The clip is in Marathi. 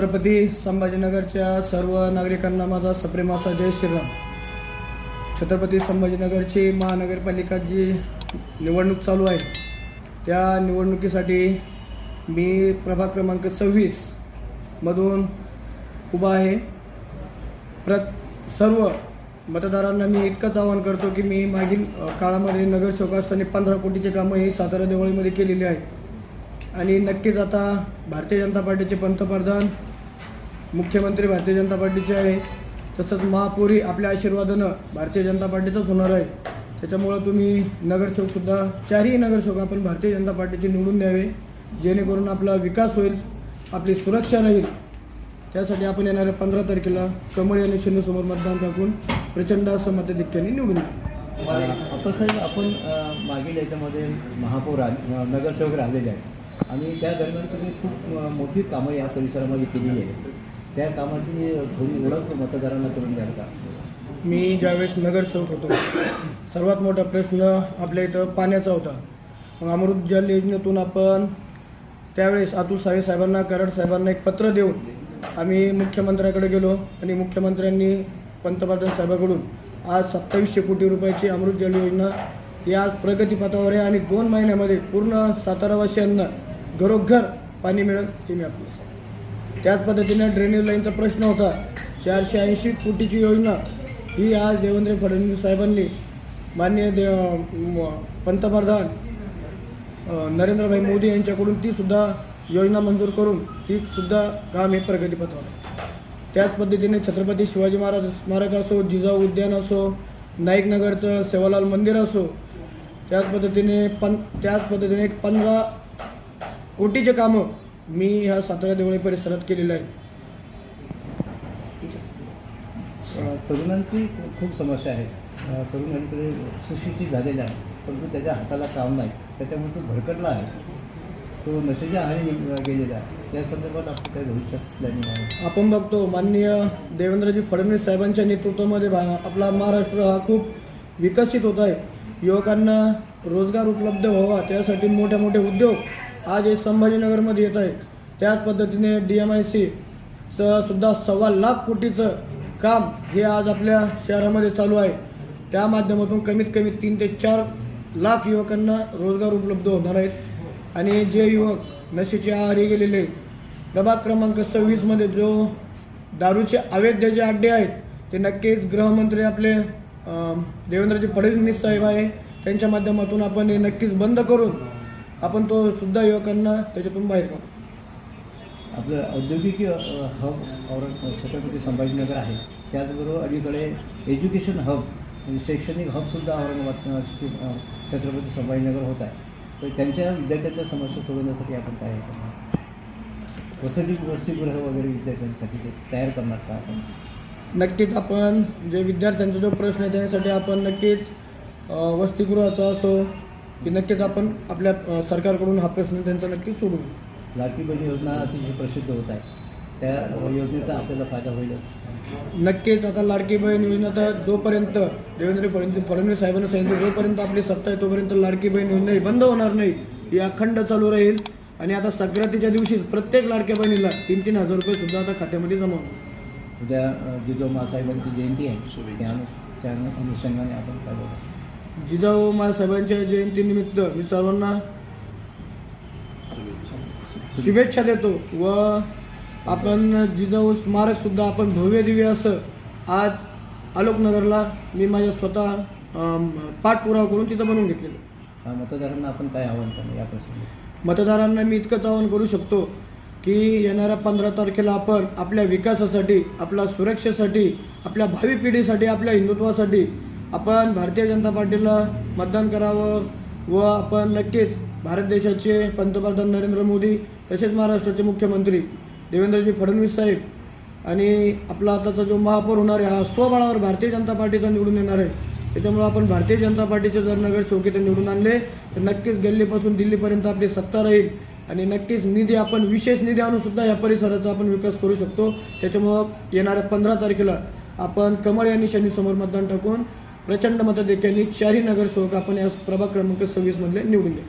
छत्रपती संभाजीनगरच्या सर्व नागरिकांना माझा सप्रेम असा जय श्रीराम. छत्रपती संभाजीनगरची महानगरपालिका जी निवडणूक चालू आहे त्या निवडणुकीसाठी मी प्रभाग क्रमांक सव्वीसमधून उभा आहे. प्र सर्व मतदारांना मी इतकंच आवाहन करतो की मी मागील काळामध्ये नगरसेवक असताना पंधरा कोटीचे कामं ही सातारा देवळीमध्ये केलेली आहेत. आणि नक्कीच आता भारतीय जनता पार्टीचे पंतप्रधान मुख्यमंत्री भारतीय जनता पार्टीचे आहे. तसंच महापौरी आपल्या आशीर्वादानं भारतीय जनता पार्टीचंच होणार आहे. त्याच्यामुळं तुम्ही नगरसेवकसुद्धा चारही नगरसेवक आपण भारतीय जनता पार्टीचे निवडून द्यावे. जेणेकरून आपला विकास होईल आपली सुरक्षा राहील. त्यासाठी आपण येणाऱ्या पंधरा तारखेला कमळ या निशाणीसमोर मतदान टाकून प्रचंड असं मताधिक्याने निवडून येऊ आपण साहेब आपण मागील याच्यामध्ये महापौर नगरसेवक राहिलेले आहेत. आणि त्या दरम्यान तुम्ही खूप मोठी कामं या परिसरामध्ये केलेली आहेत. त्या कामाची थोडी ओळख मतदारांना करून द्याल का? मी ज्यावेळेस नगरसेवक होतो सर्वात मोठा प्रश्न आपल्या इथं पाण्याचा होता. मग अमृत जल योजनेतून आपण त्यावेळेस अतुल सावे साहेबांना कराड साहेबांना एक पत्र देऊन आम्ही मुख्यमंत्र्याकडे गेलो आणि मुख्यमंत्र्यांनी पंतप्रधान साहेबाकडून आज सत्तावीसशे कोटी रुपयाची अमृत जल योजना या प्रगतीपथावर आहे आणि दोन महिन्यामध्ये पूर्ण सातारावासियांना घरोघर पाणी मिळेल हे मी आपल्याला सांगतो. त्याच पद्धतीने ड्रेनेज लाईनचा प्रश्न होता. चारशे ऐंशी कोटीची योजना. ही आज देवेंद्र फडणवीस साहेबांनी माननीय दे म- पंतप्रधान नरेंद्रभाई मोदी यांच्याकडून ती सुद्धा योजना मंजूर करून ती सुद्धा काम हे प्रगतीपथावर त्याच पद्धतीने छत्रपती शिवाजी महाराज स्मारक असो जिजाऊ उद्यान असो नाईकनगरचं सेवालाल मंदिर असो त्याच पद्धतीने पन त्याच पद्धतीने एक पंधरा कोटीचे कामं मी ह्या सातारा देवळे परिसरात केलेलं आहे. अ, तरुणांची खू- खूप समस्या आहे. अ, तरुण अलीकडे सुशिक्षित झालेला आहे परंतु त्याच्या हाताला काम नाही. त्याच्यामुळे तो भडकटला आहे. तो नशेच्या आहारी गेलेला आहे. त्या संदर्भात आपण काय भविष्यात प्लॅनिंग आहे. आपण बघतो माननीय देवेंद्रजी फडणवीस साहेबांच्या नेतृत्वामध्ये भा- आपला महाराष्ट्र हा खूप विकसित होत आहे. युवकांना रोजगार उपलब्ध व्हावा त्यासाठी मोठे मोठे उद्योग आज हे संभाजीनगरमध्ये येत आहेत. त्याच पद्धतीने डी एम आय सी सुद्धा सव्वा लाख कोटीचं काम हे आज आपल्या शहरामध्ये चालू आहे. त्या माध्यमातून कमीत कमी तीन ते चार लाख युवकांना रोजगार उपलब्ध होणार आहेत. आणि जे युवक नशेच्या आहारी गेलेले प्रभाग क्रमांक सव्वीसमध्ये जो दारूचे अवैध जे अड्डे आहेत ते नक्कीच गृहमंत्री आपले देवेंद्रजी फडणवीस साहेब आहे. त्यांच्या माध्यमातून आपण हे नक्कीच बंद करून आपण तो सुद्धा युवकांना त्याच्यातून बाहेर काढू. आपलं औद्योगिक हब और छत्रपती संभाजीनगर आहे. त्याचबरोबर अलीकडे एज्युकेशन हब म्हणजे शैक्षणिक हबसुद्धा औरंगाबाद छत्रपती संभाजीनगर होत आहे. तर त्यांच्या विद्यार्थ्यांच्या समस्या सोडवण्यासाठी आपण काय करणार? वसती वसतिगृह वगैरे विद्यार्थ्यांसाठी ते तयार करणार का आपण? नक्कीच आपण जे विद्यार्थ्यांचा जो प्रश्न आहे त्यासाठी आपण नक्कीच वसतिगृहाचा असो की नक्कीच आपण आपल्या अं, सरकारकडून हा प्रश्न त्यांचा नक्कीच सोडू लाडकी बहीण योजना अतिशय प्रसिद्ध होत आहे. त्या योजनेचा आपल्याला फायदा होईलच नक्कीच आता लाडकी बहीण योजना तर जोपर्यंत देवेंद्र फडणवीस फडणवीस साहेबांनी सांगितलं जोपर्यंत आपली सत्ता आहे तोपर्यंत लाडकी बहीण योजना ही बंद होणार नाही. ही अखंड चालू राहील. आणि आता संक्रांतीच्या दिवशी प्रत्येक लाडक्या बहिणीला तीन तीन हजार रुपये सुद्धा आता खात्यामध्ये जमा होणार. उद्या जिजाऊ साहेबांची जयंती आहे. त्या त्या अनुषंगाने आपण काय जिजाऊ महासाहेबांच्या जयंतीनिमित्त मी सर्वांना शुभेच्छा. देतो व आपण जिजाऊ स्मारक सुद्धा आपण भव्य दिव्य असं आज आलोकनगरला मी माझ्या स्वतः पाठपुरावा करून तिथं बनवून घेतलेलं. मतदारांना आपण काय आवाहन करणार या प्रसंगी मतदारांना मी इतकंच आवाहन करू शकतो की येणाऱ्या पंधरा तारखेला आपण आपल्या विकासासाठी आपल्या सुरक्षेसाठी आपल्या भावी पिढीसाठी आपल्या हिंदुत्वासाठी आपण भारतीय जनता पार्टीला मतदान करावं व आपण नक्कीच भारत देशाचे पंतप्रधान नरेंद्र मोदी तसेच महाराष्ट्राचे मुख्यमंत्री देवेंद्रजी फडणवीस साहेब आणि आपला आताचा जो महापौर होणार आहे हा स्वबळावर भारतीय जनता पार्टीचा निवडून येणार आहे. त्याच्यामुळे आपण भारतीय जनता पार्टीचे जर नगर चौकीत निवडून आणले तर नक्कीच गल्लीपासून दिल्लीपर्यंत आपली सत्ता राहील. आणि नक्कीच निधी आपण विशेष निधी आणून सुद्धा या परिसराचा आपण विकास करू शकतो. त्याच्यामुळं येणाऱ्या पंधरा तारखेला आपण कमळ या निशाणी समोर मतदान टाकून प्रचंड मताधिक्यांनी चारही नगरसेवक आपण या प्रभाग क्रमांक सव्वीसमधले निवडून घ्या